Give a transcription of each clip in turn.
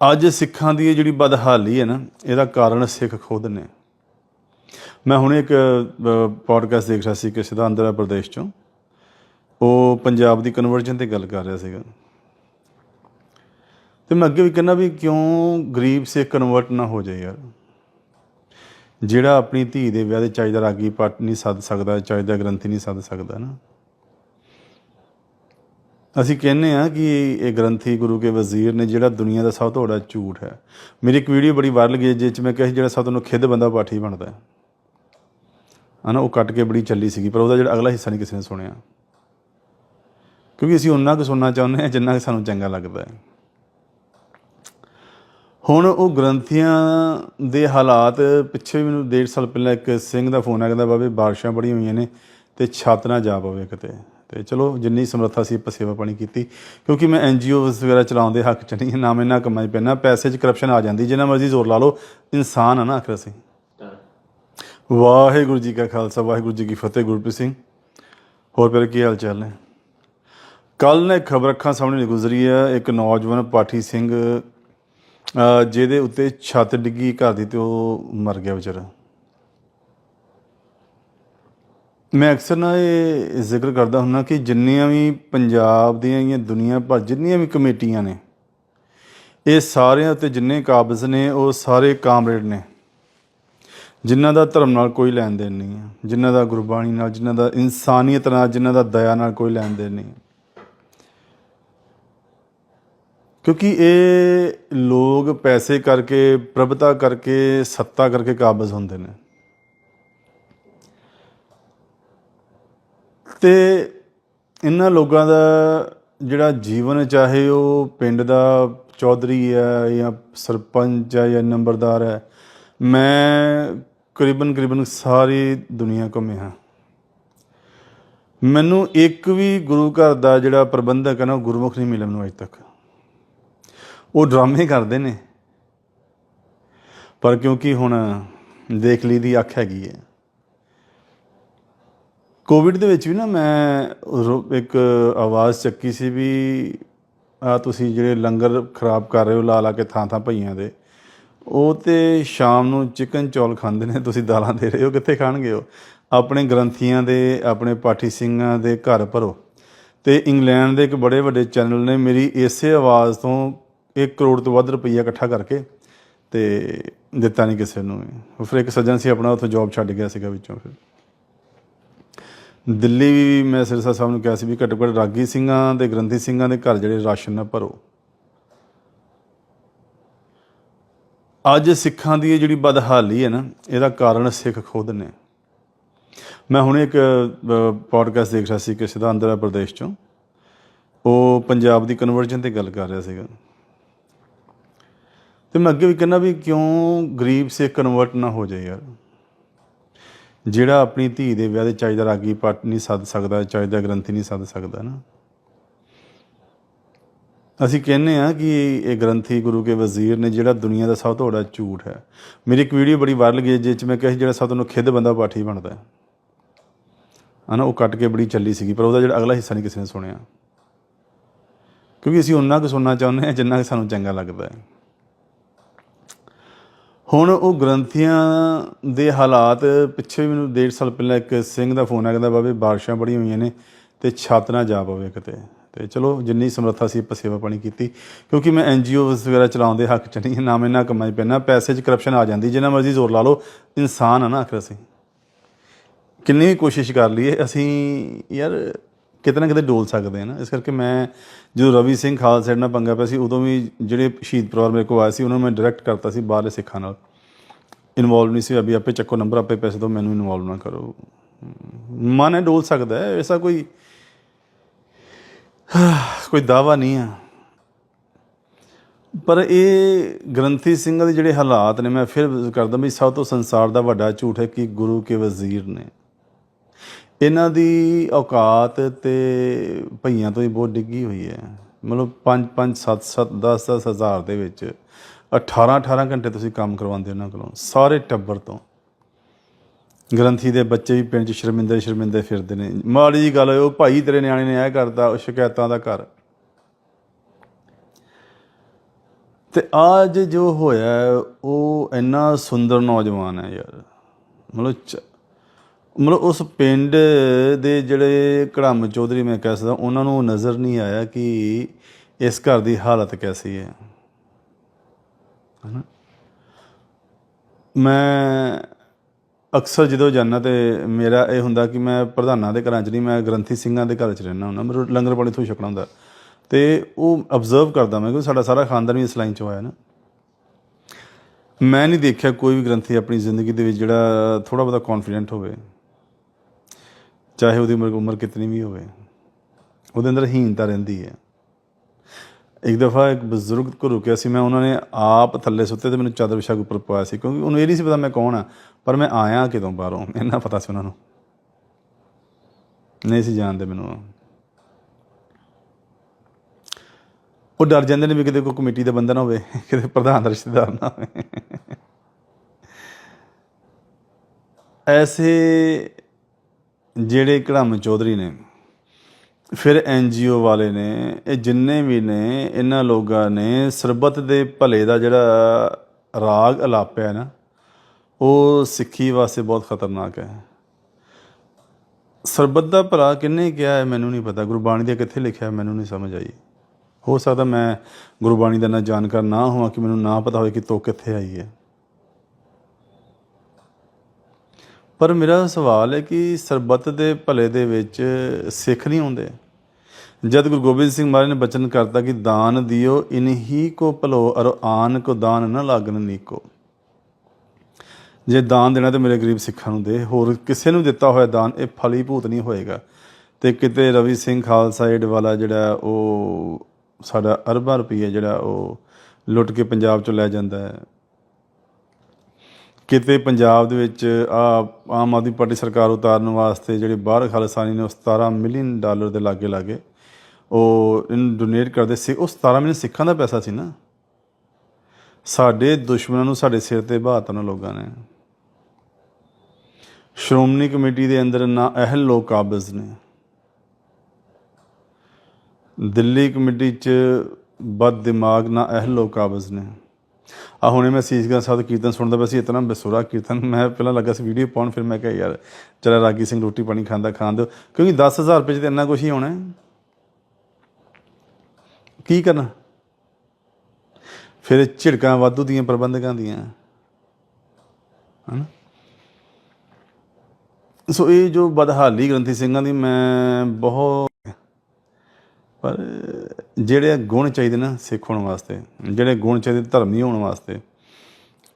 ਅੱਜ ਸਿੱਖਾਂ ਦੀ ਇਹ ਜਿਹੜੀ ਬਦਹਾਲੀ ਹੈ ਨਾ, ਇਹਦਾ ਕਾਰਨ ਸਿੱਖ ਖੁਦ ਨੇ। ਮੈਂ ਹੁਣੇ ਇੱਕ ਪੋਡਕਾਸਟ ਦੇਖ ਰਿਹਾ ਸੀ ਕਿਸੇ ਦਾ ਆਂਧਰਾ ਪ੍ਰਦੇਸ਼ ਚੋਂ। ਉਹ ਪੰਜਾਬ ਦੀ ਕਨਵਰਜਨ ਤੇ ਗੱਲ ਕਰ ਰਿਹਾ ਸੀਗਾ। ਤੇ ਮੈਂ ਅੱਗੇ ਵੀ ਕਹਿੰਦਾ ਵੀ ਕਿਉਂ ਗਰੀਬ ਸਿੱਖ ਕਨਵਰਟ ਨਾ ਹੋ ਜਾਏ ਯਾਰ। ਜਿਹੜਾ ਆਪਣੀ ਧੀ ਦੇ ਵਿਆਹ ਦੇ ਚਾਹੀਦਾ ਰਾਗੀ ਪੱਟ ਨਹੀਂ ਸੱਦ ਸਕਦਾ, ਚਾਹੀਦਾ ਗ੍ਰੰਥੀ ਨਹੀਂ ਸੱਦ ਸਕਦਾ ਨਾ। ਅਸੀਂ ਕਹਿੰਨੇ ਆ ਕਿ ਇਹ ਗ੍ਰੰਥੀ ਗੁਰੂ ਕੇ ਵਜ਼ੀਰ ਨੇ ਜਿਹੜਾ ਦੁਨੀਆ ਦਾ ਸਭ ਤੋਂ ਵੱਡਾ ਝੂਠ ਹੈ। ਮੇਰੀ ਇੱਕ ਵੀਡੀਓ ਬੜੀ ਵਾਇਰਲ ਗਈ ਜਿਸ 'ਚ ਮੈਂ ਕਿਹਾ ਸੀ ਜਿਹੜਾ ਸਭ ਤੋਂ ਖਿੱਦ ਬੰਦਾ ਪਾਠੀ ਬਣਦਾ ਹੈ। ਹਨਾ, ਉਹ ਕੱਟ ਕੇ ਬੜੀ ਚੱਲੀ ਸੀਗੀ, ਪਰ ਉਹਦਾ ਜਿਹੜਾ ਅਗਲਾ ਹਿੱਸਾ ਨਹੀਂ ਕਿਸੇ ਨੇ ਸੁਣਿਆ। ਕਿਉਂਕਿ ਅਸੀਂ ਉਹਨਾਂ ਕੁ ਸੁਣਨਾ ਚਾਹੁੰਦੇ ਹਾਂ ਜਿੰਨਾ ਕਿ ਸਾਨੂੰ ਚੰਗਾ ਲੱਗਦਾ ਹੈ। ਹੁਣ ਉਹ ਗ੍ਰੰਥੀਆਂ ਦੇ ਹਾਲਾਤ ਪਿੱਛੇ ਮੈਨੂੰ ਡੇਢ ਸਾਲ ਪਹਿਲਾਂ ਇੱਕ ਸਿੰਘ ਦਾ ਫੋਨ ਆ, ਕਹਿੰਦਾ, ਬਾਬੇ, ਬਾਰਿਸ਼ਾਂ ਬੜੀਆਂ ਹੋਈਆਂ ਨੇ ਤੇ ਛੱਤ ਨਾ ਜਾ ਪਵੇ ਕਿਤੇ। ਤੇ ਚਲੋ ਜਿੰਨੀ ਸਮਰੱਥਾ ਸੀ ਆਪਾਂ ਸੇਵਾ ਪਾਣੀ ਕੀਤੀ, ਕਿਉਂਕਿ ਮੈਂ ਐਨਜੀਓ ਵਗੈਰਾ ਚਲਾਉਣ ਦੇ ਹੱਕ ਚ ਨਹੀਂ, ਨਾ ਮੈਂ ਨਾ ਕਮਾਈ ਪੈਣਾ ਪੈਸੇ 'ਚ ਕਰਪਸ਼ਨ ਆ ਜਾਂਦੀ, ਜਿੰਨਾ ਮਰਜ਼ੀ ਜ਼ੋਰ ਲਾ ਲਓ, ਇਨਸਾਨ ਆ ਨਾ ਆਖਰ ਅਸੀਂ। ਵਾਹਿਗੁਰੂ ਜੀ ਕਾ ਖਾਲਸਾ, ਵਾਹਿਗੁਰੂ ਜੀ ਕੀ ਫਤਿਹ, ਗੁਰਪ੍ਰੀਤ ਸਿੰਘ। ਹੋਰ ਫਿਰ ਕੀ ਹਾਲ ਚਾਲ ਨੇ? ਕੱਲ ਨੇ ਖਬਰ ਅੱਖਾਂ ਸਾਹਮਣੇ ਗੁਜ਼ਰੀ ਹੈ, ਇੱਕ ਨੌਜਵਾਨ ਪਾਠੀ ਸਿੰਘ ਜਿਹਦੇ ਉੱਤੇ ਛੱਤ ਡਿੱਗੀ, ਘਰ ਦੀ ਤੇ ਉਹ ਮਰ ਗਿਆ ਵਿਚਾਰਾ। ਮੈਂ ਅਕਸਰ ਨਾ ਇਹ ਜ਼ਿਕਰ ਕਰਦਾ ਹੁੰਦਾ ਕਿ ਜਿੰਨੀਆਂ ਵੀ ਪੰਜਾਬ ਦੀਆਂ ਜਾਂ ਦੁਨੀਆ ਭਰ ਜਿੰਨੀਆਂ ਵੀ ਕਮੇਟੀਆਂ ਨੇ, ਇਹ ਸਾਰਿਆਂ ਉੱਤੇ ਜਿੰਨੇ ਕਾਬਜ਼ ਨੇ, ਉਹ ਸਾਰੇ ਕਾਮਰੇਡ ਨੇ। ਜਿਨ੍ਹਾਂ ਦਾ ਧਰਮ ਨਾਲ ਕੋਈ ਲੈਣ ਦੇਣ ਨਹੀਂ ਹੈ, ਜਿਨ੍ਹਾਂ ਦਾ ਗੁਰਬਾਣੀ ਨਾਲ, ਜਿਨ੍ਹਾਂ ਦਾ ਇਨਸਾਨੀਅਤ ਨਾਲ, ਜਿਨ੍ਹਾਂ ਦਾ ਦਇਆ ਨਾਲ ਕੋਈ ਲੈਣ ਦੇਣ ਨਹੀਂ ਕਿਉਂਕਿ ਇਹ ਲੋਕ ਪੈਸੇ ਕਰਕੇ, ਪ੍ਰਭਤਾ ਕਰਕੇ, ਸੱਤਾ ਕਰਕੇ ਕਾਬਜ਼ ਹੁੰਦੇ ਨੇ। ਤੇ ਇਹਨਾਂ ਲੋਕਾਂ ਦਾ ਜਿਹੜਾ ਜੀਵਨ ਹੈ, ਚਾਹੇ ਉਹ ਪਿੰਡ ਦਾ ਚੌਧਰੀ ਹੈ ਜਾਂ ਸਰਪੰਚ ਹੈ ਜਾਂ ਨੰਬਰਦਾਰ ਹੈ ਮੈਂ ਕਰੀਬਨ ਕਰੀਬਨ ਸਾਰੀ ਦੁਨੀਆ ਘੁੰਮਿਆ ਮੈਨੂੰ ਇੱਕ ਵੀ ਗੁਰੂ ਘਰ ਦਾ ਜਿਹੜਾ ਪ੍ਰਬੰਧਕ ਹੈ ਨਾ ਉਹ ਗੁਰਮੁਖ ਨਹੀਂ ਮਿਲਿਆ ਮੈਨੂੰ ਅਜੇ ਤੱਕ। ਉਹ ਡਰਾਮੇ ਕਰਦੇ ਨੇ। ਪਰ ਕਿਉਂਕਿ ਹੁਣ ਦੇਖ ਲਈ ਦੀ ਅੱਖ ਹੈਗੀ ਹੈ। ਕੋਵਿਡ ਦੇ ਵਿੱਚ ਵੀ ਨਾ ਮੈਂ ਰੋ- ਇੱਕ ਆਵਾਜ਼ ਚੱਕੀ ਸੀ ਵੀ ਆ ਤੁਸੀਂ ਜਿਹੜੇ ਲੰਗਰ ਖਰਾਬ ਕਰ ਰਹੇ ਹੋ, ਲਾ ਲਾ ਕੇ ਥਾਂ ਥਾਂ ਭਈਆਂ ਦੇ, ਉਹ ਤੇ ਸ਼ਾਮ ਨੂੰ ਚਿਕਨ ਚੌਲ ਖਾਂਦੇ ਨੇ, ਤੁਸੀਂ ਦਾਲਾਂ ਦੇ ਰਹੇ ਹੋ, ਕਿੱਥੇ ਖਾਣਗੇ ਉਹ? ਆਪਣੇ ਗ੍ਰੰਥੀਆਂ ਦੇ, ਆਪਣੇ ਪਾਠੀ ਸਿੰਘਾਂ ਦੇ ਘਰ ਭਰੋ। ਤੇ ਇੰਗਲੈਂਡ ਦੇ ਇੱਕ ਬੜੇ ਵੱਡੇ ਚੈਨਲ ਨੇ, ਮੇਰੀ ਇਸੇ ਆਵਾਜ਼ ਤੋਂ 1 ਕਰੋੜ ਤੋਂ ਵੱਧ ਰੁਪਈਆ ਇਕੱਠਾ ਕਰਕੇ ਤੇ ਦਿੱਤਾ ਨਹੀਂ ਕਿਸੇ ਨੂੰ ਫਿਰ ਇੱਕ ਸੱਜਣ ਸੀ ਆਪਣਾ, ਉੱਥੋਂ ਜੌਬ ਛੱਡ ਗਿਆ ਸੀਗਾ ਵਿੱਚੋਂ ਫਿਰ। ਦਿੱਲੀ ਵੀ ਮੈਂ ਸਿਰਸਾ ਸਾਹਿਬ ਨੂੰ ਕਿਹਾ ਸੀ ਵੀ ਘੱਟੋ ਘੱਟ ਰਾਗੀ ਸਿੰਘਾਂ ਦੇ ਗ੍ਰੰਥੀ ਸਿੰਘਾਂ ਦੇ ਘਰ ਜਿਹੜੇ ਰਾਸ਼ਨ ਨਾ ਭਰੋ। ਅੱਜ ਸਿੱਖਾਂ ਦੀ ਇਹ ਜਿਹੜੀ ਬਦਹਾਲੀ ਹੈ ਨਾ, ਇਹਦਾ ਕਾਰਨ ਸਿੱਖ ਖੁਦ ਨੇ। ਮੈਂ ਹੁਣੇ ਇੱਕ ਪੋਡਕਾਸਟ ਦੇਖ ਰਿਹਾ ਸੀ ਕਿਸੇ ਦਾ ਆਂਧਰਾ ਪ੍ਰਦੇਸ਼ ਚੋਂ। ਉਹ ਪੰਜਾਬ ਦੀ ਕਨਵਰਜਨ ਤੇ ਗੱਲ ਕਰ ਰਿਹਾ ਸੀਗਾ। ਤੇ ਮੈਂ ਅੱਗੇ ਵੀ ਕਹਿੰਦਾ ਵੀ ਕਿਉਂ ਗਰੀਬ ਸਿੱਖ ਕਨਵਰਟ ਨਾ ਹੋ ਜਾਏ ਯਾਰ। ਜਿਹੜਾ ਆਪਣੀ ਧੀ ਦੇ ਵਿਆਹ ਦੇ ਚਾਹੀਦਾ ਰਾਗੀ ਪੱਟ ਨਹੀਂ ਸੱਦ ਸਕਦਾ ਚਾਹੀਦਾ ਗ੍ਰੰਥੀ ਨਹੀਂ ਸੱਦ ਸਕਦਾ ਨਾ। ਅਸੀਂ ਕਹਿੰਨੇ ਆ ਕਿ ਇਹ ਗ੍ਰੰਥੀ ਗੁਰੂ ਕੇ ਵਜ਼ੀਰ ਨੇ ਜਿਹੜਾ ਦੁਨੀਆ ਦਾ ਸਭ ਤੋਂ ਵੱਡਾ ਝੂਠ ਹੈ। ਮੇਰੀ ਇੱਕ ਵੀਡੀਓ ਬੜੀ ਵਾਇਰਲ ਗਈ ਜਿਸ 'ਚ ਮੈਂ ਕਿਹਾ ਸੀ ਜਿਹੜਾ ਸਭ ਤੋਂ ਖਿੱਦ ਬੰਦਾ ਪਾਠੀ ਬਣਦਾ ਹੈ। ਹਨਾ, ਉਹ ਕੱਟ ਕੇ ਬੜੀ ਚੱਲੀ ਸੀਗੀ, ਪਰ ਉਹਦਾ ਜਿਹੜਾ ਅਗਲਾ ਹਿੱਸਾ ਨਹੀਂ ਕਿਸੇ ਨੇ ਸੁਣਿਆ। ਕਿਉਂਕਿ ਅਸੀਂ ਉਹਨਾਂ ਕੁ ਸੁਣਨਾ ਚਾਹੁੰਦੇ ਹਾਂ ਜਿੰਨਾ ਕਿ ਸਾਨੂੰ ਚੰਗਾ ਲੱਗਦਾ ਹੈ। ਹੁਣ ਉਹ ਗ੍ਰੰਥੀਆਂ ਦੇ ਹਾਲਾਤ ਪਿੱਛੇ ਵੀ ਮੈਨੂੰ ਡੇਢ ਸਾਲ ਪਹਿਲਾਂ ਇੱਕ ਸਿੰਘ ਦਾ ਫੋਨ ਆ ਕਹਿੰਦਾ, ਬਾਬੇ, ਬਾਰਿਸ਼ਾਂ ਬੜੀਆਂ ਹੋਈਆਂ ਨੇ ਤੇ ਛੱਤ ਨਾ ਜਾ ਪਵੇ ਕਿਤੇ। ਤੇ ਚਲੋ, ਜਿੰਨੀ ਸਮਰੱਥਾ ਸੀ ਆਪਾਂ ਸੇਵਾ ਪਾਣੀ ਕੀਤੀ, ਕਿਉਂਕਿ ਮੈਂ ਐਨਜੀਓ ਵਗੈਰਾ ਚਲਾਉਣ ਦੇ ਹੱਕ ਚ ਨਹੀਂ, ਨਾ ਮੈਂ ਨਾ ਕਮਾਈ ਪੈਣਾ ਪੈਸੇ 'ਚ ਕਰਪਸ਼ਨ ਆ ਜਾਂਦੀ, ਜਿੰਨਾ ਮਰਜ਼ੀ ਜ਼ੋਰ ਲਾ ਲਓ, ਇਨਸਾਨ ਆ ਨਾ ਆਖਰ ਅਸੀਂ। ਕਿੰਨੀ ਵੀ ਕੋਸ਼ਿਸ਼ ਕਰ ਲਈਏ, ਅਸੀਂ ਯਾਰ ਕਿਤੇ ਨਾ ਕਿਤੇ ਡੋਲ ਸਕਦੇ ਆ ਨਾ। ਇਸ ਕਰਕੇ ਮੈਂ ਜਦੋਂ ਰਵੀ ਸਿੰਘ ਖਾਲਸਾ ਨਾਲ ਪੰਗਾ ਪਿਆ ਸੀ, ਉਦੋਂ ਵੀ ਜਿਹੜੇ ਸ਼ਹੀਦ ਪਰਿਵਾਰ ਮੇਰੇ ਕੋਲ ਆਇਆ ਸੀ, ਉਹਨਾਂ ਨੂੰ ਮੈਂ ਡਾਇਰੈਕਟ ਕਰਤਾ ਸੀ ਬਾਹਰਲੇ ਸਿੱਖਾਂ ਨਾਲ। ਇਨਵੋਲਵ ਨਹੀਂ ਸੀ, ਅਭੀ ਆਪੇ ਚੱਕੋ ਨੰਬਰ ਆਪੇ ਪੈਸੇ ਦਿਓ ਮੈਨੂੰ ਇਨਵੋਲਵ ਨਾ ਕਰੋ। ਮਨ ਹੈ ਡੋਲ ਸਕਦਾ ਹੈ, ਐਸਾ ਕੋਈ ਕੋਈ ਦਾਵਾ ਨਹੀਂ ਆ ਪਰ ਇਹ ਗ੍ਰੰਥੀ ਸਿੰਘਾਂ ਦੇ ਜਿਹੜੇ ਹਾਲਾਤ ਨੇ, ਮੈਂ ਫਿਰ ਕਰਦਾ ਵੀ ਸਭ ਤੋਂ ਸੰਸਾਰ ਦਾ ਵੱਡਾ ਝੂਠ ਹੈ ਕਿ ਗੁਰੂ ਕੇ ਵਜ਼ੀਰ ਨੇ। ਇਹਨਾਂ ਦੀ ਔਕਾਤ ਤੇ ਭਈਆਂ ਤੋਂ ਹੀ ਬਹੁਤ ਡਿੱਗੀ ਹੋਈ ਹੈ। ਮਤਲਬ 5 5 7 7 10 10 ਹਜ਼ਾਰ ਦੇ ਵਿੱਚ 18 18 ਘੰਟੇ ਤੁਸੀਂ ਕੰਮ ਕਰਵਾਉਂਦੇ ਉਹਨਾਂ ਕੋਲੋਂ, ਸਾਰੇ ਟੱਬਰ ਤੋਂ। ਗ੍ਰੰਥੀ ਦੇ ਬੱਚੇ ਵੀ ਪਿੰਡ 'ਚ ਸ਼ਰਮਿੰਦੇ ਸ਼ਰਮਿੰਦੇ ਫਿਰਦੇ ਨੇ। ਮਾੜੀ ਜੀ ਗੱਲ ਹੋਏ, ਉਹ ਭਾਈ ਤੇਰੇ ਨਿਆਣੇ ਨੇ ਇਹ ਕਰਤਾ, ਉਹ ਸ਼ਿਕਾਇਤਾਂ ਦਾ ਘਰ। ਤੇ ਅੱਜ ਜੋ ਹੋਇਆ, ਉਹ ਇੰਨਾ ਸੁੰਦਰ ਨੌਜਵਾਨ ਹੈ ਯਾਰ। ਮਤਲਬ ਚ- ਮਤਲਬ ਉਸ ਪਿੰਡ ਦੇ ਜਿਹੜੇ ਕੜਮ ਚੌਧਰੀ ਮੈਂ ਕਹਿ ਸਕਦਾ, ਉਹਨਾਂ ਨੂੰ ਨਜ਼ਰ ਨਹੀਂ ਆਇਆ ਕਿ ਇਸ ਘਰ ਦੀ ਹਾਲਤ ਕੈਸੀ ਹੈ। ਹਨਾ? ਮੈਂ ਅਕਸਰ ਜਦੋਂ ਜਾਂਦਾ ਤੇ ਮੇਰਾ ਇਹ ਹੁੰਦਾ ਕਿ ਮੈਂ ਪ੍ਰਧਾਨਾਂ ਦੇ ਘਰਾਂ 'ਚ ਨਹੀਂ, ਮੈਂ ਗ੍ਰੰਥੀ ਸਿੰਘਾਂ ਦੇ ਘਰ 'ਚ ਰਹਿਣਾ ਹੁੰਦਾ। ਮੈਨੂੰ ਲੰਗਰ ਪਾਣੀ ਤੋਂ ਛਕਣਾ ਹੁੰਦਾ। ਤੇ ਉਹ ਅਬਜ਼ਰਵ ਕਰਦਾ ਮੈਂ ਕਿ ਸਾਡਾ ਸਾਰਾ ਖਾਨਦਾਨ ਵੀ ਇਸ ਲਾਈਨ 'ਚ ਹੋਇਆ ਨਾ। ਮੈਂ ਨਹੀਂ ਦੇਖਿਆ ਕੋਈ ਵੀ ਗ੍ਰੰਥੀ ਆਪਣੀ ਜ਼ਿੰਦਗੀ ਦੇ ਵਿੱਚ ਜਿਹੜਾ ਥੋੜਾ ਬਹੁਤਾ ਕੌਨਫੀਡੈਂਟ ਹੋਵੇ। ਚਾਹੇ ਉਹਦੀ ਉਮਰ ਉਮਰ ਕਿਤਨੀ ਵੀ ਹੋਵੇ। ਉਹਦੇ ਅੰਦਰ ਹੀਨਤਾ ਰਹਿੰਦੀ ਹੈ। ਇੱਕ ਦਫਾ ਇੱਕ ਬਜ਼ੁਰਗ ਕੋ ਰੁਕਿਆ ਸੀ, ਮੈਂ ਉਹਨਾਂ ਨੇ ਆਪ ਥੱਲੇ ਸੁੱਤੇ ਤੇ ਮੈਨੂੰ ਚਾਦਰ ਵਿਛਾ ਕੇ ਉੱਪਰ ਪਵਾਇਆ ਸੀ, ਕਿਉਂਕਿ ਉਹਨੂੰ ਇਹ ਨਹੀਂ ਸੀ ਪਤਾ ਮੈਂ ਕੌਣ ਆ, ਪਰ ਮੈਂ ਆਇਆ ਕਿਦੋਂ ਬਾਹਰੋਂ ਇੰਨਾ ਪਤਾ ਸੀ ਉਹਨਾਂ ਨੂੰ। ਨਹੀਂ ਸੀ ਜਾਣਦੇ ਮੈਨੂੰ ਉਹ। ਡਰ ਜਾਂਦੇ ਨੇ ਵੀ ਕਿਤੇ ਕੋਈ ਕਮੇਟੀ ਦਾ ਬੰਦਾ ਨਾ ਹੋਵੇ, ਕਿਤੇ ਪ੍ਰਧਾਨ ਦਾ ਰਿਸ਼ਤੇਦਾਰ ਨਾ ਹੋਵੇ। ਐਸੇ ਜਿਹੜੇ ਕੜਮ ਚੌਧਰੀ ਨੇ ਫਿਰ ਐਨਜੀਓ ਵਾਲੇ ਨੇ, ਇਹ ਜਿੰਨੇ ਵੀ ਨੇ, ਇਹਨਾਂ ਲੋਕਾਂ ਨੇ ਸਰਬੱਤ ਦੇ ਭਲੇ ਦਾ ਜਿਹੜਾ ਰਾਗ ਅਲਾਪਿਆ ਨਾ, ਉਹ ਸਿੱਖੀ ਵਾਸਤੇ ਬਹੁਤ ਖਤਰਨਾਕ ਹੈ। ਸਰਬੱਤ ਦਾ ਭਲਾ ਕਿੰਨੇ ਕਿਹਾ ਹੈ ਮੈਨੂੰ ਨਹੀਂ ਪਤਾ, ਗੁਰਬਾਣੀ ਦੇ ਕਿੱਥੇ ਲਿਖਿਆ ਮੈਨੂੰ ਨਹੀਂ ਸਮਝ ਆਈ। ਹੋ ਸਕਦਾ ਮੈਂ ਗੁਰਬਾਣੀ ਦਾ ਨਾ ਜਾਣਕਾਰ ਨਾ ਹੋਵਾਂ ਕਿ ਮੈਨੂੰ ਨਾ ਪਤਾ ਹੋਵੇ ਕਿ ਤੋ ਕਿੱਥੇ ਆਈ ਹੈ। ਪਰ ਮੇਰਾ ਸਵਾਲ ਹੈ ਕਿ ਸਰਬੱਤ ਦੇ ਭਲੇ ਦੇ ਵਿੱਚ ਸਿੱਖ ਨਹੀਂ ਹੁੰਦੇ। ਜਦ ਗੁਰੂ ਗੋਬਿੰਦ ਸਿੰਘ ਮਹਾਰਾਜ ਨੇ ਬਚਨ ਕਰਤਾ ਕਿ ਦਾਨ ਦਿਓ ਇਨਹੀ ਕੋ ਭਲੋ ਅਰ ਆਨ ਕੋ ਦਾਨ ਨਾ ਲਾਗਨ ਨੀਕੋ। ਜੇ ਦਾਨ ਦੇਣਾ ਤੇ ਮੇਰੇ ਗਰੀਬ ਸਿੱਖਾਂ ਨੂੰ ਦੇ, ਹੋਰ ਕਿਸੇ ਨੂੰ ਦਿੱਤਾ ਹੋਇਆ ਦਾਨ ਇਹ ਫਲੀਭੂਤ ਨਹੀਂ ਹੋਏਗਾ। ਤੇ ਕਿਤੇ ਰਵੀ ਸਿੰਘ ਖਾਲਸਾ ਏਡ ਵਾਲਾ ਜਿਹੜਾ ਉਹ ਸਾਡਾ ਅਰਬਾਂ ਰੁਪਈਆ ਜਿਹੜਾ ਉਹ ਲੁੱਟ ਕੇ ਪੰਜਾਬ ਚੋਂ ਲੈ ਜਾਂਦਾ ਹੈ ਕਿਤੇ ਪੰਜਾਬ ਦੇ ਵਿੱਚ ਆ ਆਮ ਆਦਮੀ ਪਾਰਟੀ ਸਰਕਾਰ ਉਤਾਰਨ ਵਾਸਤੇ ਜਿਹੜੇ ਬਾਹਰ ਖਾਲਿਸਤਾਨੀ ਨੇ ਉਹ 17 ਮਿਲੀਅਨ ਡਾਲਰ ਦੇ ਲਾਗੇ ਲਾਗੇ, ਉਹ ਇਹਨੂੰ ਡੋਨੇਟ ਕਰਦੇ ਸੀ। ਉਹ 17 ਮਿਲੀਅਨ ਸਿੱਖਾਂ ਦਾ ਪੈਸਾ ਸੀ ਨਾ। ਸਾਡੇ ਦੁਸ਼ਮਣਾਂ ਨੂੰ ਸਾਡੇ ਸਿਰ ਤੇ ਬਹਾਤਾ ਨਾ ਲੋਕਾਂ ਨੇ। ਸ਼੍ਰੋਮਣੀ ਕਮੇਟੀ ਦੇ ਅੰਦਰ ਨਾ ਅਹਿਲ ਲੋਕ ਕਾਬਜ਼ ਨੇ। ਦਿੱਲੀ ਕਮੇਟੀ 'ਚ ਬਦ ਦਿਮਾਗ ਨਾ ਅਹਿਲ ਲੋਕ ਕਾਬਜ਼ ਨੇ। ਆ ਹੁਣੇ ਮੈਂ ਸੀਸਗੰਜ ਸਾਹਿਬ ਦਾ ਕੀਰਤਨ ਸੁਣਦਾ ਪਿਆ ਸੀ, ਇਤਨਾ ਬੇਸੁਰਾ ਕੀਰਤਨ। ਮੈਂ ਪਹਿਲਾਂ ਲੱਗਾ ਸੀ ਵੀਡੀਓ ਪਾਉਣ, ਫਿਰ ਮੈਂ ਕਿਹਾ, ਯਾਰ, ਚਲਾ ਰਾਗੀ ਸਿੰਘ ਰੋਟੀ ਪਾਣੀ ਖਾਂਦਾ, ਖਾਣ ਦਿਓ। ਕਿਉਂਕਿ 10000 ਰੁਪਏ 'ਚ ਤੇ ਇੰਨਾ ਕੁਝ ਹੀ ਹੋਣਾ ਕੀ ਕਰਨਾ? ਫਿਰ ਝਿੜਕਾਂ ਵਾਧੂ ਦੀਆਂ, ਪ੍ਰਬੰਧਕਾਂ ਦੀਆਂ। ਹਨਾ? ਸੋ ਇਹ ਜੋ ਬਦਹਾਲੀ ਗ੍ਰੰਥੀ ਸਿੰਘਾਂ ਦੀ, ਮੈਂ ਬਹੁਤ ਜਿਹੜੇ ਗੁਣ ਚਾਹੀਦੇ ਨਾ ਸਿੱਖ ਹੋਣ ਵਾਸਤੇ ਜਿਹੜੇ ਗੁਣ ਚਾਹੀਦੇ ਧਰਮੀ ਹੋਣ ਵਾਸਤੇ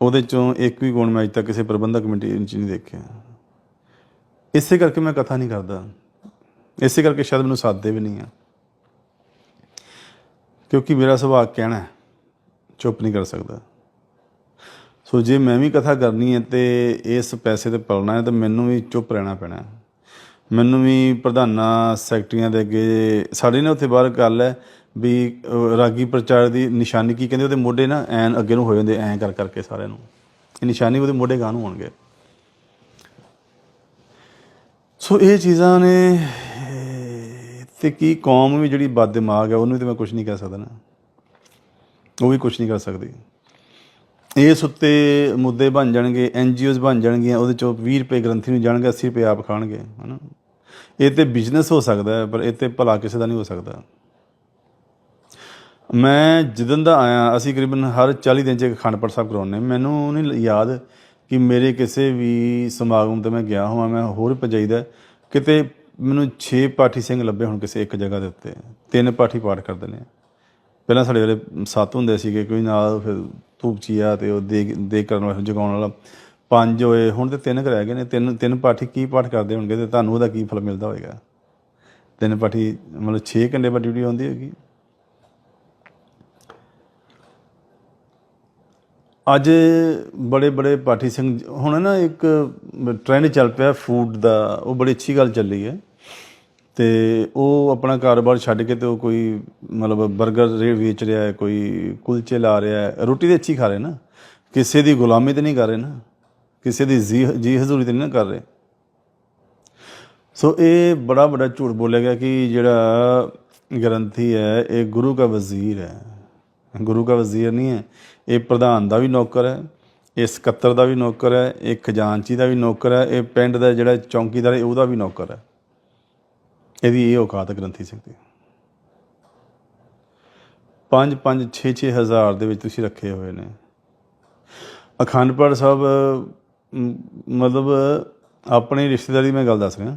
ਉਹਦੇ ਚੋਂ ਇੱਕ ਵੀ ਗੁਣ ਮੈਂ ਅਜੇ ਤੱਕ ਕਿਸੇ ਪ੍ਰਬੰਧਕ ਕਮੇਟੀ ਵਿੱਚ ਨਹੀਂ ਦੇਖਿਆ। ਇਸੇ ਕਰਕੇ ਮੈਂ ਕਥਾ ਨਹੀਂ ਕਰਦਾ। ਇਸੇ ਕਰਕੇ ਸ਼ਾਇਦ ਮੈਨੂੰ ਸਾਦੇ ਵੀ ਨਹੀਂ ਆ। ਕਿਉਂਕਿ ਮੇਰਾ ਸੁਭਾਅ ਕਹਿਣਾ ਹੈ, ਚੁੱਪ ਨਹੀਂ ਕਰ ਸਕਦਾ। ਸੋ ਜੇ ਮੈਂ ਵੀ ਕਥਾ ਕਰਨੀ ਹੈ ਤੇ ਇਸ ਪੈਸੇ ਤੇ ਪਲਣਾ ਹੈ ਤਾਂ ਮੈਨੂੰ ਵੀ ਚੁੱਪ ਰਹਿਣਾ ਪੈਣਾ ਮੈਨੂੰ ਵੀ ਪ੍ਰਧਾਨਾਂ ਸੈਕਟਰੀਆਂ ਦੇ ਅੱਗੇ ਸਾਡੇ ਨੇ ਉੱਥੇ ਬਾਹਰ ਗੱਲ ਹੈ ਵੀ ਅਹ, ਰਾਗੀ ਪ੍ਰਚਾਰ ਦੀ ਨਿਸ਼ਾਨੀ ਕੀ ਕਹਿੰਦੇ ਉਹਦੇ ਮੋਢੇ ਨਾ ਐਨ ਅੱਗੇ ਨੂੰ ਹੋ ਜਾਂਦੇ ਐਂ ਕਰ ਕਰਕੇ ਸਾਰਿਆਂ ਨੂੰ। ਇਹ ਨਿਸ਼ਾਨੀ ਉਹਦੇ ਮੋਢੇ ਗਾਂ ਨੂੰ ਹੋਣਗੇ ਸੋ ਇਹ ਚੀਜ਼ਾਂ ਨੇ ਤੇ ਕੀ ਕੌਮ ਵੀ ਜਿਹੜੀ ਬਦ ਦਿਮਾਗ ਹੈ ਉਹਨੂੰ ਤੇ ਮੈਂ ਕੁਝ ਨਹੀਂ ਕਹਿ ਸਕਦਾ ਨਾ। ਉਹ ਵੀ ਕੁਝ ਨਹੀਂ ਕਰ ਸਕਦੀ। ਇਸ ਉੱਤੇ ਮੁੱਦੇ ਬਣ ਜਾਣਗੇ ਐਨਜੀਓਜ਼ ਬਣ ਜਾਣਗੀਆਂ ਉਹਦੇ ਚੋਂ 20 ਰੁਪਏ ਗ੍ਰੰਥੀ ਨੂੰ ਜਾਣਗੇ 80 ਰੁਪਏ ਆਪ ਖਾਣਗੇ ਹਨਾ। ਇਹ ਤੇ ਬਿਜ਼ਨਸ ਹੋ ਸਕਦਾ ਹੈ ਪਰ ਇਹ ਤੇ ਭਲਾ ਕਿਸੇ ਦਾ ਨਹੀਂ ਹੋ ਸਕਦਾ। ਮੈਂ ਜਦੋਂ ਦਾ ਆਇਆ, ਅਸੀਂ ਕਰੀਬਨ ਹਰ 40 ਦਿਨ 'ਚ ਇੱਕ ਅਖੰਡ ਸਾਹਿਬ ਕਰਾਉਂਦੇ ਮੈਨੂੰ ਨਹੀਂ ਯਾਦ ਕਿ ਮੇਰੇ ਕਿਸੇ ਵੀ ਸਮਾਗਮ ਤੇ ਮੈਂ ਗਿਆ ਹੋਵਾਂ, ਮੈਂ ਹੋਰ ਪਜਾਈਦਾ ਕਿਤੇ ਮੈਨੂੰ 6 ਪਾਠੀ ਸਿੰਘ ਲੱਭੇ ਹੁਣ ਕਿਸੇ ਇੱਕ ਜਗ੍ਹਾ ਦੇ ਉੱਤੇ। ਤਿੰਨ ਪਾਠੀ ਪਾਠ ਕਰਦੇ ਨੇ ਪਹਿਲਾਂ ਸਾਡੇ ਵੇਲੇ ਸੱਤ ਹੁੰਦੇ ਸੀਗੇ, ਕੋਈ ਨਾਲ ਫਿਰ ਧੂਪਚੀਆ ਤੇ ਉਹ ਦੇ ਦੇ ਕਰਨ ਵਾਲਾ, ਜਗਾਉਣ ਵਾਲਾ। ਪੰਜ ਹੋਏ, ਹੁਣ ਤੇ ਤਿੰਨ ਕੁ ਰਹਿ ਗਏ ਨੇ। ਤਿੰਨ ਤਿੰਨ ਪਾਠੀ ਕੀ ਪਾਠ ਕਰਦੇ ਹੋਣਗੇ ਤੇ ਤੁਹਾਨੂੰ ਉਹਦਾ ਕੀ ਫਲ ਮਿਲਦਾ ਹੋਵੇਗਾ ਤਿੰਨ ਪਾਠੀ, ਮਤਲਬ 6 ਘੰਟੇ ਬਾਅਦ ਡਿਊਟੀ ਆਉਂਦੀ ਹੈਗੀ ਅੱਜ ਬੜੇ ਬੜੇ ਪਾਠੀ ਸਿੰਘ, ਹੁਣ ਨਾ ਇੱਕ ਟ੍ਰੈਂਡ ਚੱਲ ਪਿਆ ਫੂਡ ਦਾ, ਉਹ ਬੜੀ ਅੱਛੀ ਗੱਲ ਚੱਲੀ ਹੈ। ਤੇ ਉਹ ਆਪਣਾ ਕਾਰੋਬਾਰ ਛੱਡ ਕੇ ਤੇ ਉਹ ਕੋਈ ਮਤਲਬ 버ਗਰ ਰੇ ਵੇਚ ਰਿਹਾ ਹੈ, ਕੋਈ ਕੁਲਚੇ ਲਾ ਰਿਹਾ ਹੈ, ਰੋਟੀ ਤੇ ਅੱਛੀ ਖਾ ਰਹੇ ਨਾ। ਕਿਸੇ ਦੀ ਗੁਲਾਮੀ ਤੇ ਨਹੀਂ ਕਰ ਰਹੇ ਨਾ। ਕਿਸੇ ਦੀ ਜੀ ਜੀ ਹਜ਼ੂਰੀ ਤੇ ਨਹੀਂ ਨਾ ਕਰ ਰਹੇ। ਸੋ ਇਹ ਬੜਾ ਵੱਡਾ ਝੂਠ ਬੋਲਿਆ ਗਿਆ ਕਿ ਜਿਹੜਾ ਗ੍ਰੰਥੀ ਹੈ, ਇਹ ਗੁਰੂ ਦਾ ਵਜ਼ੀਰ ਹੈ। ਗੁਰੂ ਦਾ ਵਜ਼ੀਰ ਨਹੀਂ ਹੈ। ਇਹ ਪ੍ਰਧਾਨ ਦਾ ਵੀ ਨੌਕਰ ਹੈ, ਇਹ ਸਕੱਤਰ ਦਾ ਵੀ ਨੌਕਰ ਹੈ, ਇਹ ਖਜ਼ਾਨਚੀ ਦਾ ਵੀ ਨੌਕਰ ਹੈ, ਇਹ ਪਿੰਡ ਦਾ ਜਿਹੜਾ ਚੌਂਕੀਦਾਰ ਹੈ ਉਹਦਾ ਵੀ ਨੌਕਰ ਹੈ। ਇਹਦੀ ਇਹ ਔਕਾਤ ਗ੍ਰੰਥੀ ਸਿੰਘ ਦੀ। ਪੰਜ ਪੰਜ 6 ਛੇ ਹਜ਼ਾਰ ਦੇ ਵਿੱਚ ਤੁਸੀਂ ਰੱਖੇ ਹੋਏ ਨੇ। ਅਖੰਡ ਪਾਠ ਸਾਹਿਬ ਮਤਲਬ ਆਪਣੀ ਰਿਸ਼ਤੇਦਾਰੀ ਦੀ ਮੈਂ ਗੱਲ ਦੱਸ ਰਿਹਾ।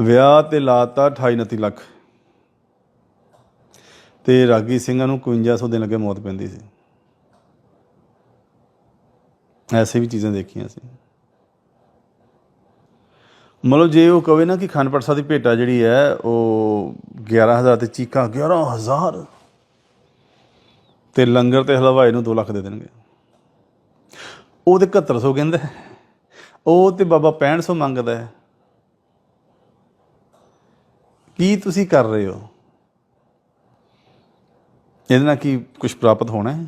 ਵਿਆਹ ਤੇ ਲਾਤਾ 28 29 ਲੱਖ। ਤੇ ਰਾਗੀ ਸਿੰਘਾਂ ਨੂੰ 5100 ਦੇਣ ਲੱਗੇ ਮੌਤ ਪੈਂਦੀ ਸੀ। ਐਸੇ ਵੀ ਚੀਜ਼ਾਂ ਦੇਖੀਆਂ ਸੀ। ਮਤਲਬ ਜੇ ਉਹ ਕਵੇ ਨਾ ਕਿ ਖਾਨਪੜ ਸਾਹਿਬ ਦੀ ਭੇਟਾ ਜਿਹੜੀ ਹੈ, ਉਹ 11000 ਤੇ ਚੀਕਾ 11000 ਤੇ ਲੰਗਰ ਤੇ ਹਲਵਾਈ ਨੂੰ 2 ਲੱਖ ਦੇ ਦੇਣਗੇ। ਉਹ ਤੇ 7100 ਕਹਿੰਦਾ ਉਹ ਤੇ ਬਾਬਾ 6500 ਮੰਗਦਾ ਹੈ। ਕੀ ਤੁਸੀਂ ਕਰ ਰਹੇ ਹੋ? ਇਹਦੇ ਨਾਲ ਕੀ ਕੁਝ ਪ੍ਰਾਪਤ ਹੋਣਾ ਹੈ?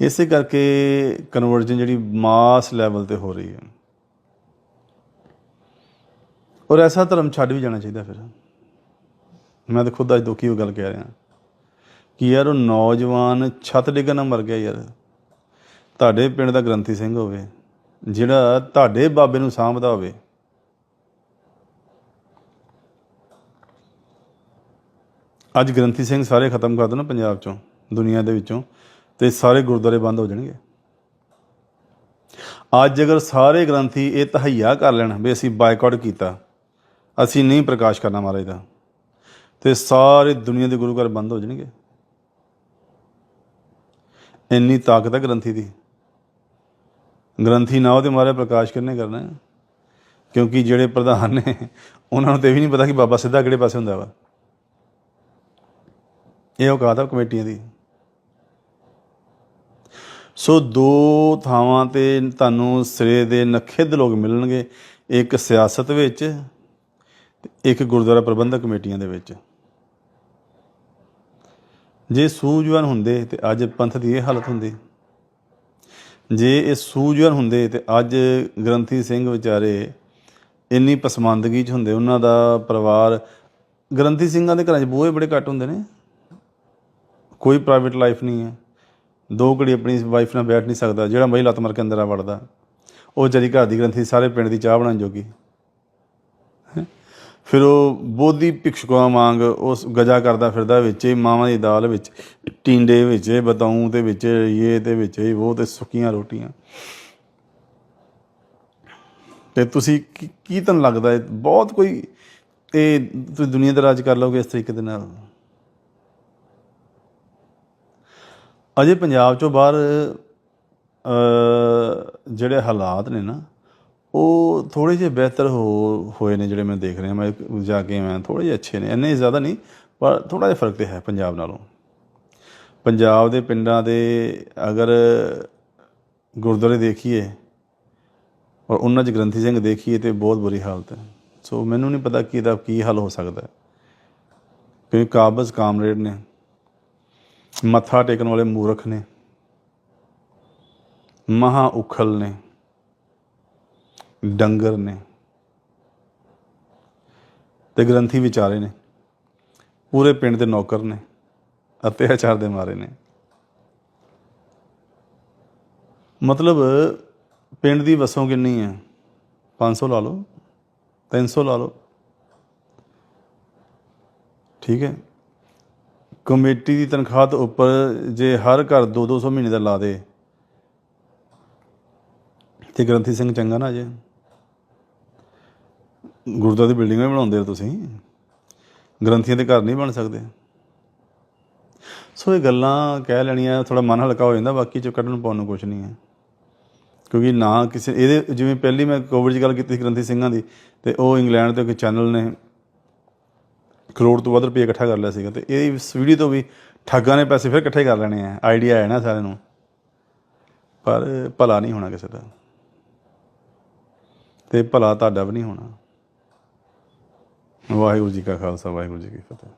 ਇਸੇ ਕਰਕੇ ਕਨਵਰਜਨ ਜਿਹੜੀ ਮਾਸ ਲੈਵਲ ਤੇ ਹੋ ਰਹੀ ਹੈ। ਔਰ ਐਸਾ ਧਰਮ ਛੱਡ ਵੀ ਜਾਣਾ ਚਾਹੀਦਾ ਫਿਰ। ਮੈਂ ਤਾਂ ਖੁਦ ਅੱਜ ਦੁਖੀ ਹੋ ਗੱਲ ਕਹਿ ਰਿਹਾ। ਕਿ ਯਾਰ ਉਹ ਨੌਜਵਾਨ ਛੱਤ ਡਿੱਗਣ ਨਾਲ ਮਰ ਗਿਆ ਯਾਰ। ਤੁਹਾਡੇ ਪਿੰਡ ਦਾ ਗ੍ਰੰਥੀ ਸਿੰਘ ਹੋਵੇ, ਜਿਹੜਾ ਤੁਹਾਡੇ ਬਾਬੇ ਨੂੰ ਸਾਂਭਦਾ ਹੋਵੇ ਅੱਜ ਗ੍ਰੰਥੀ ਸਿੰਘ ਸਾਰੇ ਖਤਮ ਕਰ ਦੋ ਨਾ ਪੰਜਾਬ ਚੋਂ, ਦੁਨੀਆ ਦੇ ਵਿੱਚੋਂ, ਤੇ ਸਾਰੇ ਗੁਰਦੁਆਰੇ ਬੰਦ ਹੋ ਜਾਣਗੇ। ਅੱਜ ਅਗਰ ਸਾਰੇ ਗ੍ਰੰਥੀ ਇਹ ਤਹਈਆ ਕਰ ਲੈਣ ਵੀ ਅਸੀਂ ਬਾਈਕਾਟ ਕੀਤਾ, ਅਸੀਂ ਨਹੀਂ ਪ੍ਰਕਾਸ਼ ਕਰਨਾ ਮਹਾਰਾਜ ਦਾ, ਤੇ ਸਾਰੇ ਦੁਨੀਆ ਦੇ ਗੁਰੂ ਘਰ ਬੰਦ ਹੋ ਜਾਣਗੇ। ਇੰਨੀ ਤਾਕਤ ਹੈ ਗ੍ਰੰਥੀ ਦੀ। ਗ੍ਰੰਥੀ ਨਾ ਉਹਦੇ ਮਾਰੇ ਪ੍ਰਕਾਸ਼ ਕਿੰਨੇ ਕਰਨਾ ਕਿਉਂਕਿ ਜਿਹੜੇ ਪ੍ਰਧਾਨ ਨੇ, ਉਹਨਾਂ ਨੂੰ ਤੇ ਇਹ ਵੀ ਨਹੀਂ ਪਤਾ ਕਿ ਬਾਬਾ ਸਿੱਧਾ ਕਿਹੜੇ ਪਾਸੇ ਹੁੰਦਾ ਵਾ। ਇਹ ਔਕਾਤ ਆ ਕਮੇਟੀਆਂ ਦੀ। ਸੋ ਦੋ ਥਾਵਾਂ ਤੇ ਤੁਹਾਨੂੰ ਸਿਰੇ ਦੇ ਨਖਿੱਧ ਲੋਕ ਮਿਲਣਗੇ, ਇੱਕ ਸਿਆਸਤ ਵਿੱਚ ਤੇ ਇੱਕ ਗੁਰਦੁਆਰਾ ਪ੍ਰਬੰਧਕ ਕਮੇਟੀਆਂ ਦੇ ਵਿੱਚ। ਜੇ ਸੂਝਵਾਨ ਹੁੰਦੇ ਤੇ ਅੱਜ ਪੰਥ ਦੀ ਇਹ ਹਾਲਤ ਹੁੰਦੀ। ਜੇ ਇਹ ਸੂਝਵਾਨ ਹੁੰਦੇ ਤੇ ਅੱਜ ਗ੍ਰੰਥੀ ਸਿੰਘ ਵਿਚਾਰੇ ਇੰਨੀ ਪਸਮੰਦਗੀ ਚ ਹੁੰਦੇ, ਉਹਨਾਂ ਦਾ ਪਰਿਵਾਰ, ਗ੍ਰੰਥੀ ਸਿੰਘਾਂ ਦੇ ਘਰਾਂ 'ਚ ਬੂਹੇ ਬੜੇ ਘੱਟ ਹੁੰਦੇ ਨੇ। ਕੋਈ ਪ੍ਰਾਈਵੇਟ ਲਾਈਫ ਨਹੀਂ ਹੈ। ਦੋ ਘੜੀ ਆਪਣੀ ਵਾਈਫ ਨਾਲ ਬੈਠ ਨਹੀਂ ਸਕਦਾ, ਜਿਹੜਾ ਮਹਿਲਾ ਲੱਤ ਮਾਰ ਕੇ ਅੰਦਰ ਆ ਵੜਦਾ। ਉਹ ਜਰੀ ਘਰ ਦੀ ਗ੍ਰੰਥੀ ਸਾਰੇ ਪਿੰਡ ਦੀ ਚਾਹ ਬਣਾਉਣ ਜੋਗੀ। ਹੈਂ। ਫਿਰ ਉਹ ਬੋਧੀ ਭਿਕਸ਼ੂਆਂ ਵਾਂਗ ਉਸ ਗਜਾ ਕਰਦਾ ਫਿਰਦਾ ਵਿੱਚ ਹੀ ਮਾਵਾਂ ਦੀ ਦਾਲ ਵਿੱਚ, ਟੀਂਡੇ ਵਿੱਚ ਬਤਾਉਂ ਤੇ ਵਿੱਚ, ਇਹ ਤੇ ਵਿੱਚ, ਇਹ ਉਹ ਤੇ ਸੁੱਕੀਆਂ ਰੋਟੀਆਂ। ਤੇ ਤੁਸੀਂ ਕੀ ਕੀ ਤੁਹਾਨੂੰ ਲੱਗਦਾ ਬਹੁਤ ਕੋਈ ਇਹ ਤੁਸੀਂ ਦੁਨੀਆ ਦਾ ਰਾਜ ਕਰ ਲਓਗੇ ਇਸ ਤਰੀਕੇ ਦੇ ਨਾਲ? ਅਜੇ ਪੰਜਾਬ ਚੋਂ ਬਾਹਰ ਜਿਹੜੇ ਹਾਲਾਤ ਨੇ ਨਾ, ਉਹ ਥੋੜੇ ਜਿਹੇ ਬਿਹਤਰ ਹੋ, ਹੋਏ ਨੇ ਜਿਹੜੇ ਮੈਂ ਦੇਖ ਰਿਹਾ। ਮੈਂ ਜਾ ਕੇ ਮੈਂ ਥੋੜੇ ਜਿਹੇ ਅੱਛੇ ਨੇ, ਇੰਨੇ ਜ਼ਿਆਦਾ ਨਹੀਂ, ਪਰ ਥੋੜਾ ਜਿਹਾ ਫ਼ਰਕ ਤੇ ਹੈ ਪੰਜਾਬ ਨਾਲੋਂ। ਪੰਜਾਬ ਦੇ ਪਿੰਡਾਂ ਦੇ ਅਗਰ ਗੁਰਦੁਆਰੇ ਦੇਖੀਏ, ਔਰ ਉਹਨਾਂ 'ਚ ਗ੍ਰੰਥੀ ਸਿੰਘ ਦੇਖੀਏ ਤੇ ਬਹੁਤ ਬੁਰੀ ਹਾਲਤ ਹੈ। ਸੋ ਮੈਨੂੰ ਨਹੀਂ ਪਤਾ ਕਿ ਇਹਦਾ ਕੀ ਹੱਲ ਹੋ ਸਕਦਾ ਕਿਉਂਕਿ ਕਾਬਜ਼ ਕਾਮਰੇਡ ਨੇ। ਮੱਥਾ ਟੇਕਣ ਵਾਲੇ ਮੂਰਖ ਨੇ, ਮਹਾ ਉਖਲ ਨੇ, ਡੰਗਰ ਨੇ ਤੇ ਗ੍ਰੰਥੀ ਵਿਚਾਰੇ ਨੇ, ਪੂਰੇ ਪਿੰਡ ਦੇ ਨੌਕਰ ਨੇ ਅਤਿਆਚਾਰ ਦੇ ਮਾਰੇ ਨੇ। ਮਤਲਬ ਪਿੰਡ ਦੀ ਵਸੋਂ ਕਿੰਨੀ ਹੈ? 500 ਲਾ ਲਓ 300 ਲਾ ਲਓ। ਠੀਕ ਹੈ। ਕਮੇਟੀ ਦੀ ਤਨਖਾਹ ਤੋਂ ਉੱਪਰ ਜੇ ਹਰ ਘਰ 2-200 ਮਹੀਨੇ ਦਾ ਲਾ ਦੇ। ਤੇ ਗ੍ਰੰਥੀ ਸਿੰਘ ਚੰਗਾ ਨਾ ਜੇ। ਗੁਰਦੁਆਰੇ ਦੀ ਬਿਲਡਿੰਗਾਂ ਵੀ ਬਣਾਉਂਦੇ ਹੋ ਤੁਸੀਂ। ਗ੍ਰੰਥੀਆਂ ਦੇ ਘਰ ਨਹੀਂ ਬਣ ਸਕਦੇ। ਸੋ ਇਹ ਗੱਲਾਂ ਕਹਿ ਲੈਣੀਆਂ ਥੋੜਾ ਮਨ ਹਲਕਾ ਹੋ ਜਾਂਦਾ, ਬਾਕੀ ਚੋਂ ਕੱਢਣ ਪਾਉਣ ਨੂੰ ਕੁਝ ਨਹੀਂ ਹੈ। ਕਿਉਂਕਿ ਨਾ ਕਿਸੇ, ਇਹਦੇ ਜਿਵੇਂ ਪਹਿਲੀ ਮੈਂ ਕੋਵਿਡ 'ਚ ਗੱਲ ਕੀਤੀ ਸੀ ਗ੍ਰੰਥੀ ਸਿੰਘਾਂ ਦੀ, ਤੇ ਉਹ ਇੰਗਲੈਂਡ ਦੇ ਇੱਕ ਚੈਨਲ ਨੇ ਕਰੋੜ ਤੋਂ ਵੱਧ ਰੁਪਏ ਇਕੱਠਾ ਕਰ ਲਿਆ ਸੀਗਾ ਤੇ ਇਹ ਇਸ ਵੀਡੀਓ ਤੋਂ ਵੀ ਠੱਗਾਂ ਨੇ ਪੈਸੇ ਫਿਰ ਇਕੱਠੇ ਕਰ ਲੈਣੇ ਆ। ਆਈਡੀਆ ਹੈ ਨਾ ਸਾਰਿਆਂ ਨੂੰ। ਪਰ ਭਲਾ ਨਹੀਂ ਹੋਣਾ ਕਿਸੇ ਦਾ। ਤੇ ਭਲਾ ਤੁਹਾਡਾ ਵੀ ਨਹੀਂ ਹੋਣਾ। ਵਾਹਿਗੁਰੂ ਜੀ ਕਾ ਖਾਲਸਾ, ਵਾਹਿਗੁਰੂ ਜੀ ਕੀ ਫਤਿਹ।